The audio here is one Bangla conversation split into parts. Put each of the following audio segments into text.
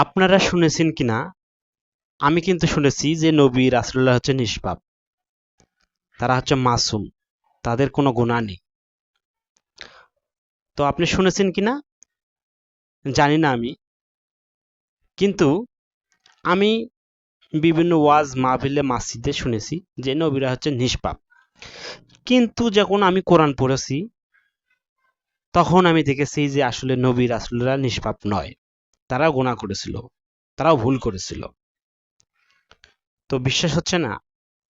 আপনারা শুনেছেন কিনা? আমি কিন্তু শুনেছি যে নবী রাসুল্লাহ হচ্ছে নিষ্পাপ। তারা হচ্ছে মাসুম। তাদের কোনো গুণা নেই। তো আপনি শুনেছেন কিনা? জানি না আমি। কিন্তু আমি বিভিন্ন ওয়াজ মাহফিলে মাসজিদে শুনেছি যে নবীরা হচ্ছে নিষ্পাপ। কিন্তু যখন আমি কোরআন পড়েছি, তখন আমি দেখেছি যে আসলে নবী রাসুলরা নিষ্পাপ নয়। তারা গোনা করেছিল, তারাও ভুল করেছিল। তো বিশ্বাস হচ্ছে না?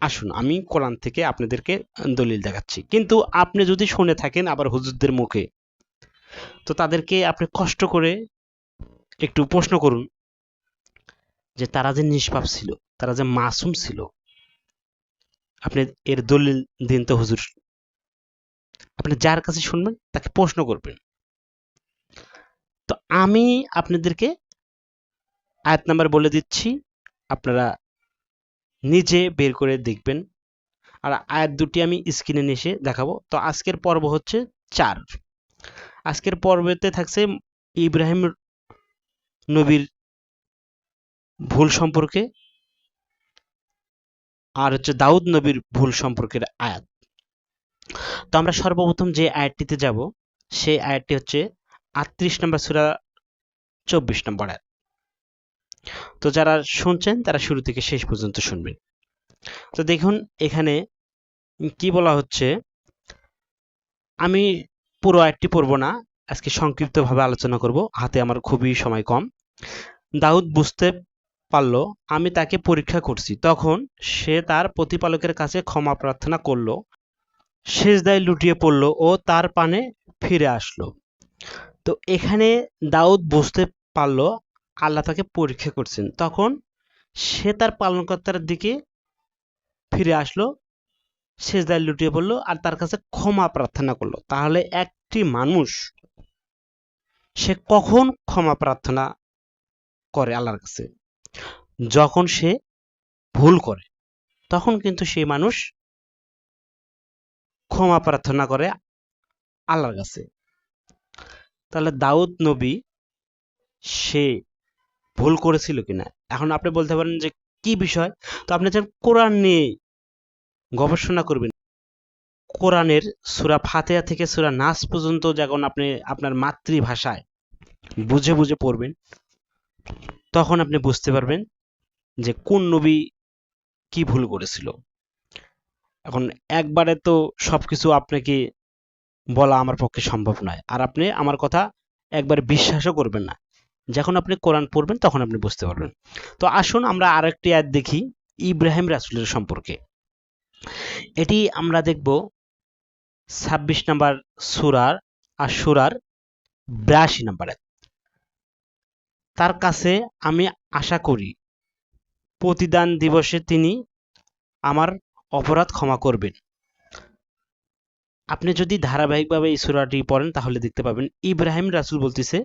আসুন, আমি কোরআন থেকে আপনাদেরকে দলিল দেখাচ্ছি। কিন্তু আপনি যদি শুনে থাকেন আবার হুজুরদের মুখে, তো তাদেরকে আপনি কষ্ট করে একটু প্রশ্ন করুন যে তারা যে নিষ্পাপ ছিল, তারা যে মাসুম ছিল, আপনি এর দলিল দিন তো হুজুর। আপনি যার কাছে শুনবেন তাকে প্রশ্ন করবেন। তো আমি আপনাদেরকে আয়াত নাম্বার বলে দিচ্ছি, আপনারা নিজে বের করে দেখবেন। আর আয়াত দুটি আমি স্ক্রিনে এসে দেখাবো। তো আজকের পর্ব হচ্ছে চার। আজকের পর্বতে থাকছে ইব্রাহিম নবীর ভুল সম্পর্কে আর হচ্ছে দাউদ নবীর ভুল সম্পর্কের আয়াত। তো আমরা সর্বপ্রথম যে আয়াতটিতে যাব, সেই আয়াতটি হচ্ছে আটত্রিশ নম্বর সুরা চব্বিশ নম্বর তো যারা শুনছেন, তারা শুরু থেকে শেষ পর্যন্ত শুনবেন। তো দেখুন, এখানে কি বলা হচ্ছে, আমি পুরো আয়াতটি পড়ব না, আজকে সংক্ষিপ্তভাবে আলোচনা করব, হাতে আমার খুবই সময় কম। দাউদ বুঝতে পারল, আমি তাকে পরীক্ষা করছি। তখন সে তার প্রতিপালকের কাছে ক্ষমা প্রার্থনা করল, সেজদায় লুটিয়ে পড়ল ও তার পানে ফিরে আসলো। তো এখানে দাউদ বুঝতে পারল আল্লাহ তাকে পরীক্ষা করছেন। তখন সে তার পালনকর্তার দিকে ফিরে আসলো, সেজদায় লুটিয়ে পড়ল আর তার কাছে ক্ষমা প্রার্থনা করল। তাহলে একটি মানুষ, সে কখন ক্ষমা প্রার্থনা করে আল্লাহর কাছে? যখন সে ভুল করে, তখন কিন্তু সেই মানুষ ক্ষমা প্রার্থনা করে আল্লাহর কাছে। তাহলে দাউদ নবী সে ভুল করেছিল কিনা? এখন আপনি বলতে পারেন যে কি বিষয়? তো আপনি যখন কোরআন নিয়ে গবেষণা করবেন। কোরআনের সুরা ফাতেহা থেকে সুরা নাস পর্যন্ত যখন আপনি আপনার মাতৃভাষায় বুঝে বুঝে পড়বেন, তখন আপনি বুঝতে পারবেন যে কোন নবী কি ভুল করেছিল। এখন একবারে তো সবকিছু আপনাকে বলা আমার পক্ষে সম্ভব নয়। আর আপনি আমার কথা একবার বিশ্বাসও করবেন না। যখন আপনি কোরআন পড়বেন, তখন আপনি বুঝতে পারবেন। তো আসুন আমরা আরেকটি অ্যাড দেখি, ইব্রাহিম রাসুলের সম্পর্কে। এটি আমরা দেখব ছাব্বিশ নাম্বার সুরার আর সুরার বিরাশি নাম্বার তার কাছে আমি আশা করি, প্রতিদান দিবসে তিনি আমার অপরাধ ক্ষমা করবেন। আপনি যদি ধারাবাহিকভাবে এই সুরাটি পড়েন, তাহলে দেখতে পাবেন ইব্রাহিম রাসুল বলতেছে,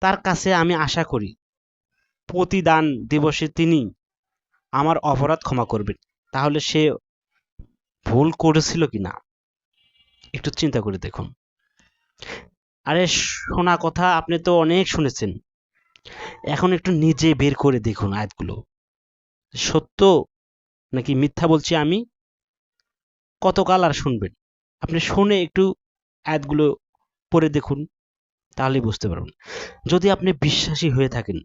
তার কাছে আমি আশা করি, প্রতিদান দিবসে তিনি আমার অপরাধ ক্ষমা করবেন। তাহলে সে ভুল করেছিল কিনা? একটু চিন্তা করে দেখুন। আরে, শোনা কথা, আপনি তো অনেক শুনেছেন। এখন একটু নিজে বের করে দেখুন আয়াতগুলো। সত্য নাকি মিথ্যা বলছি আমি? কতকাল আর শুনবেন? আপনি শুনে একটু অ্যাডগুলো পড়ে দেখুন, তাহলেই বুঝতে পারবেন। যদি আপনি বিশ্বাসী হয়ে থাকেন,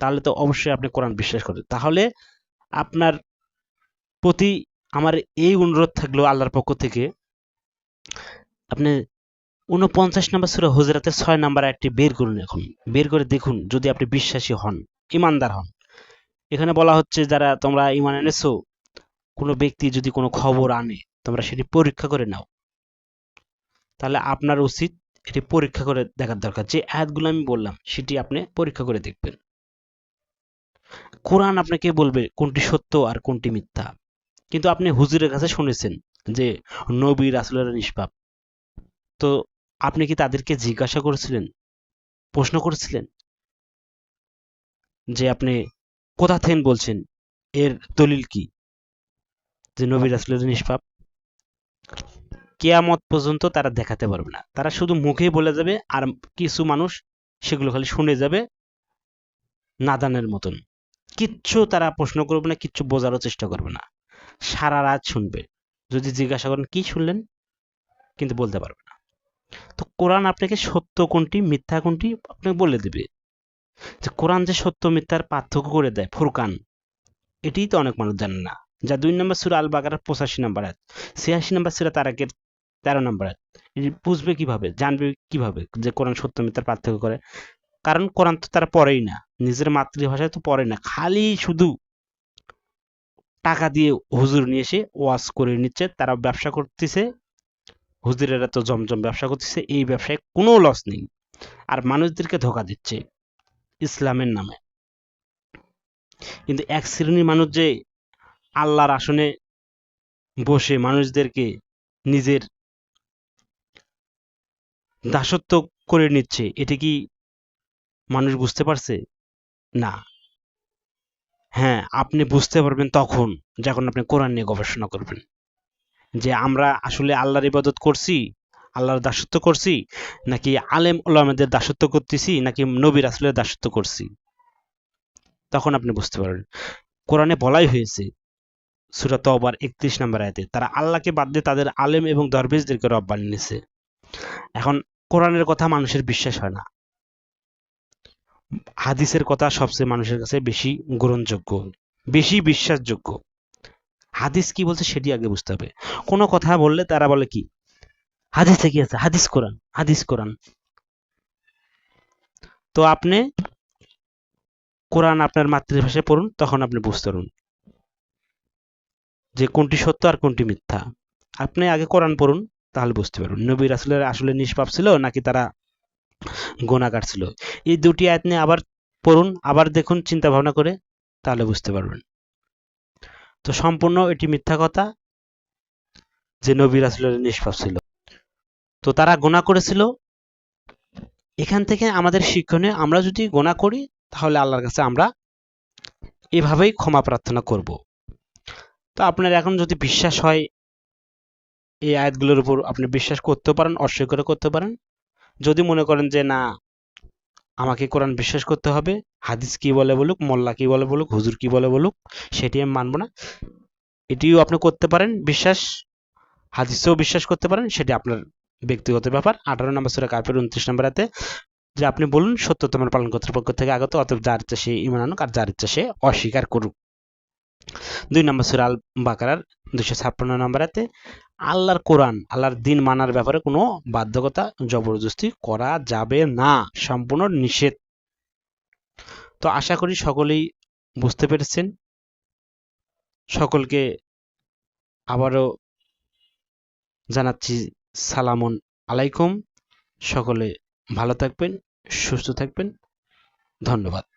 তাহলে তো অবশ্যই আপনি কোরআন বিশ্বাস করেন। তাহলে আপনার প্রতি আমার এই অনুরোধ থাকল আল্লাহর পক্ষ থেকে, আপনি উনপঞ্চাশ নাম্বার সুরা হুজরাতের ছয় নাম্বার একটি বের করুন এখন। বের করে দেখুন, যদি আপনি বিশ্বাসী হন, ইমানদার হন। এখানে বলা হচ্ছে, যারা তোমরা ইমান এনেছো, কোনো ব্যক্তি যদি কোনো খবর আনে তোমরা সেটি পরীক্ষা করে নাও। তাহলে আপনার উচিত এটি পরীক্ষা করে দেখার দরকার। যে আয়াতগুলো আমি বললাম, সেটি আপনি পরীক্ষা করে দেখবেন। কোরআন আপনাকে বলবে কোনটি সত্য আর কোনটি মিথ্যা। কিন্তু আপনি হুজুরের কাছে শুনেছেন যে নবী রাসুলের নিষ্পাপ। তো আপনি কি তাদেরকে জিজ্ঞাসা করেছিলেন? প্রশ্ন করেছিলেন? যে আপনি কোথা থেকে বলছেন? এর দলিল কি? যে নবী রাসুলের নিষ্পাপ? কেয়ামত পর্যন্ত তারা দেখাতে পারবে না। তারা শুধু মুখেই বলে যাবে আর কিছু মানুষ সেগুলো খালি শুনে যাবে নাদানের মতন। কিচ্ছু তারা প্রশ্ন করবে না, কিচ্ছু বোঝারও চেষ্টা করবে না। সারা রাত শুনবে। যদি জিজ্ঞাসা করেন, কি শুনলেন? কিন্তু বলতে পারবে না। তো কোরআন আপনাকে সত্য কোনটি, মিথ্যা কোনটি আপনাকে বলে দেবে। যে কোরআন যে সত্য, মিথ্যার পার্থক্য করে দেয়, ফুরকান, এটিই তো অনেক মানুষ জানে না। যা দুই নম্বর সুরা আল বাকারার পঁচাশি নম্বর আয়াত। ছিয়াশি নম্বর সুরা তারাকের তেরো নম্বর। বুঝবে কীভাবে, জানবে কীভাবে যে কোরআন সত্য মিথ্যার পার্থক্য করে? কারণ কোরআন তো তারা পড়েই না, নিজের মাতৃভাষায় তো পড়ে না, খালি শুধু টাকা দিয়ে হুজুর নিয়ে এসে ওয়াজ করে নিচ্ছে, তারা ব্যবসা করতেছে, হুজুরেরা তো জমজম ব্যবসা করতেছে, এই ব্যবসায় কোনো লস নেই। আর মানুষদেরকে ধোকা দিচ্ছে ইসলামের নামে। কিন্তু এক শ্রেণির মানুষ যে আল্লাহর আসনে বসে মানুষদেরকে নিজের দাসত্ব করে নিচ্ছে, এটি কি মানুষ বুঝতে পারছে? না। হ্যাঁ আপনি বুঝতে পারবেন তখন, যখন আপনি কোরআন নিয়ে গবেষণা করবেন। যে আমরা আসলে আল্লাহর ইবাদত করছি, আল্লাহর দাসত্ব করছি, নাকি আলেম ওলামাদের দাসত্ব করতেছি, নাকি নবী রাসুলের দাসত্ব করছি? তখন আপনি বুঝতে পারবেন। কোরআনে বলাই হয়েছে সুরাত একত্রিশ নম্বর আয়তে, তারা আল্লাহকে বাদ দিয়ে তাদের আলেম এবং দরবেশদেরকে রব বানিয়ে নিয়েছে এখন কোরআনের কথা মানুষের বিশ্বাস হয় না। হাদিসের কথা সবচেয়ে মানুষের কাছে বেশি গ্রহণযোগ্য, বেশি বিশ্বাসযোগ্য। হাদিস কি বলছে সেটি আগে বুঝতে হবে। কোনো কথা বললে তারা বলে কি? হাদিসে কি আছে, হাদিস কোরআন হাদিস কোরআন। তো আপনি কোরআন আপনার মাতৃভাষায় পড়ুন, তখন আপনি বুঝতে পারুন যে কোনটি সত্য আর কোনটি মিথ্যা। আপনি আগে কোরআন পড়ুন তাহলে বুঝতে পারুন। নবী রাসুলের আসলে নিষ্পাপ ছিল নাকি তারা গোনাগার ছিল? এই দুটি আয়াত নিয়ে আবার পড়ুন, আবার দেখুন চিন্তা ভাবনা করে, তাহলে বুঝতে পারবেন। তো সম্পূর্ণ এটি মিথ্যা কথা যে নবী রাসুলের নিষ্পাপ ছিল। তো তারা গোনা করেছিল। এখান থেকে আমাদের শিক্ষণীয় আমরা যদি গোনা করি, তাহলে আল্লাহর কাছে আমরা এভাবেই ক্ষমা প্রার্থনা করব। তো আপনার এখন যদি বিশ্বাস হয় এই আয়াতগুলোর উপর আপনি বিশ্বাস করতে পারেন অস্বীকার করতে পারেন। যদি মনে করেন যে না, আমাকে কোরআন বিশ্বাস করতে হবে, হাদিস কি বলে বলুক, মোল্লা কি বলে বলুক, হুজুর কি বলে বলুক, সেটি আমি মানবো না। এটিও আপনি করতে পারেন, বিশ্বাস, হাদিসেও বিশ্বাস করতে পারেন, সেটি আপনার ব্যক্তিগত ব্যাপার। আঠারো নম্বর সুরা কাপের উনত্রিশ নম্বর হাতে যে আপনি বলুন সত্য তোমার পালন কর্তৃপক্ষ থেকে আগত, অতএব যার ইচ্ছা সে ইমান আনুক, আর যার ইচ্ছা সে অস্বীকার করুক। দুই নম্বর সুরা আল বাকারার দুশো ছাপ্পান্ন নম্বর হাতে আল্লাহর কোরআন, আল্লাহর দিন মানার ব্যাপারে কোনো বাধ্যকতা, জবরদস্তি করা যাবে না, সম্পূর্ণ নিষেধ। তো আশা করি সকলেই বুঝতে পেরেছেন। সকলকে আবারও জানাচ্ছি সালামন আলাইকুম। সকলে ভালো থাকবেন, সুস্থ থাকবেন। ধন্যবাদ।